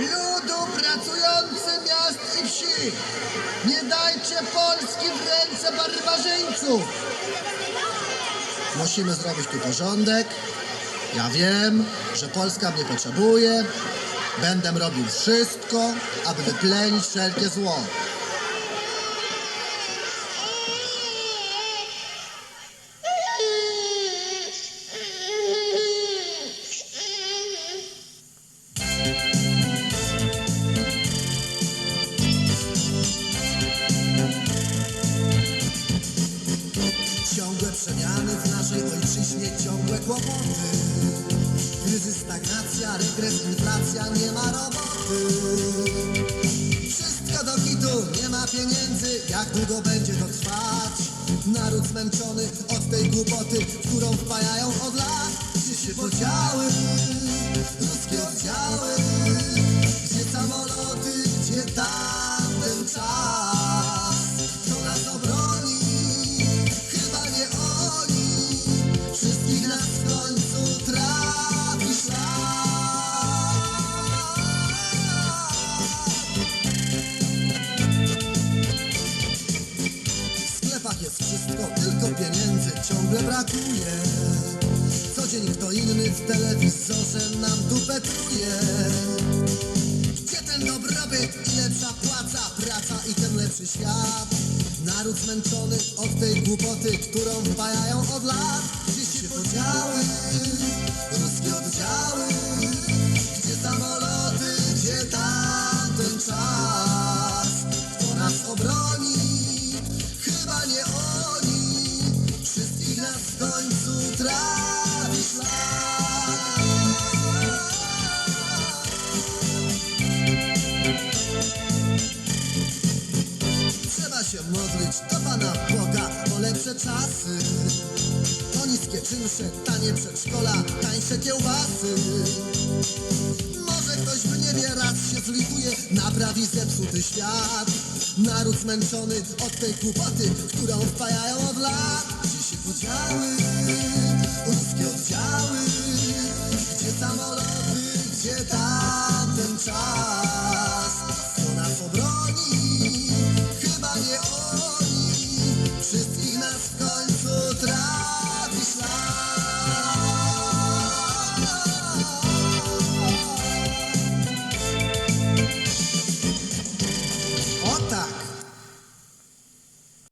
ludu pracujący miast i wsi. Nie dajcie Polski w ręce barbarzyńców. Musimy zrobić tu porządek. Ja wiem, że Polska mnie potrzebuje. Będę robił wszystko, aby wyplenić wszelkie zło. Naszej ojczyźnie, ciągłe kłopoty. Kryzys, stagnacja, regres, inflacja, nie ma roboty. Wszystko do kitu, nie ma pieniędzy, jak długo będzie to trwać? Naród zmęczony od tej głupoty, którą wpajają od lat. Ciągle brakuje. Co dzień kto inny w telewizorze nam tu petruje. Gdzie ten dobrobyt i lepsza płaca, praca i ten lepszy świat? Naród zmęczony od tej głupoty, którą wpajają od lat. Gdzie się podziały ruskie oddziały? Gdzie samoloty, gdzie tamten czas? Kto nas obroni? Chyba nie oni. W końcu trafi szlak. Trzeba się modlić do Pana Boga o lepsze czasy. O niskie czynsze, tanie przedszkola, tańsze kiełbasy. Może ktoś w niebie raz się zlituje, naprawi zepsuty świat. Naród zmęczony od tej kłopoty, którą wpajają od lat się podziały Ruskie oddziały Gdzie samoloty, gdzie tamten czas.